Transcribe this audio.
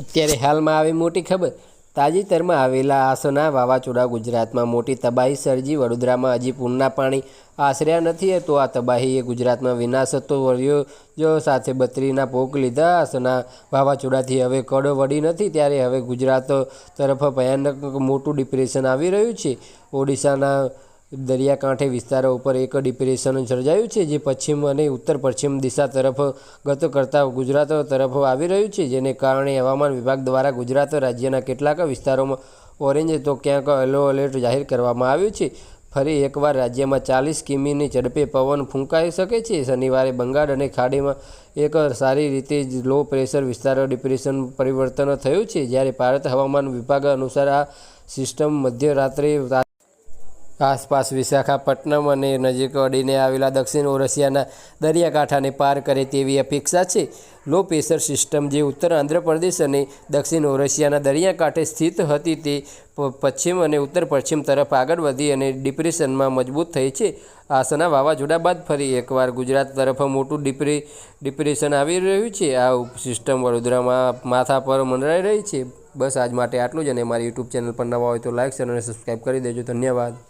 અત્યારે હાલમાં આવી મોટી ખબર. તાજેતરમાં આવેલા આસના વાવાઝોડા ગુજરાતમાં મોટી તબાહી સર્જી. વડોદરામાં હજી પૂરના પાણી આશર્યા નથી તો આ તબાહીએ ગુજરાતમાં વિનાશ તો વર્યો જો સાથે બત્રીના પોક લીધા. આસના વાવાઝોડાથી હવે કડો વળી નથી ત્યારે હવે ગુજરાત તરફ ભયાનક મોટું ડિપ્રેશન આવી રહ્યું છે. ઓડિશાના દરિયાકાંઠે વિસ્તારો ઉપર એક ડિપ્રેશન સર્જાયું છે, જે પશ્ચિમ અને ઉત્તર પશ્ચિમ દિશા તરફ ગત કરતાં ગુજરાત તરફ આવી રહ્યું છે. જેને કારણે હવામાન વિભાગ દ્વારા ગુજરાત રાજ્યના કેટલાક વિસ્તારોમાં ઓરેન્જ તો ક્યાંક યલો એલર્ટ જાહેર કરવામાં આવ્યું છે. ફરી એકવાર રાજ્યમાં ચાલીસ કિમીની ઝડપે પવન ફૂંકાઈ શકે છે. શનિવારે બંગાળ અને ખાડીમાં એક સારી રીતે જ લો પ્રેશર વિસ્તારો ડિપ્રેશન પરિવર્તન થયું છે. જ્યારે ભારત હવામાન વિભાગ અનુસાર આ સિસ્ટમ મધ્યરાત્રે આસપાસ વિશાખાપટ્ટનમ અને નજીક અડીને આવેલા દક્ષિણ ઓરસિયાના દરિયાકાંઠાને પાર કરે તેવી અપેક્ષા છે. લો પ્રેશર સિસ્ટમ જે ઉત્તર આંધ્રપ્રદેશ અને દક્ષિણ ઓરસિયાના દરિયાકાંઠે સ્થિત હતી તે પશ્ચિમ અને ઉત્તર પશ્ચિમ તરફ આગળ વધી અને ડિપ્રેશનમાં મજબૂત થઈ છે. આસના વાવાઝોડા બાદ ફરી એકવાર ગુજરાત તરફ મોટું ડિપ્રે ડિપ્રેશન આવી રહ્યું છે. આ સિસ્ટમ વડોદરામાં માથા પર મંડરાઈ રહી છે. બસ આજ માટે આટલું જ અને મારી યુટ્યુબ ચેનલ પર નવા હોય તો લાઇક શેર અને સબસ્ક્રાઈબ કરી દેજો. ધન્યવાદ.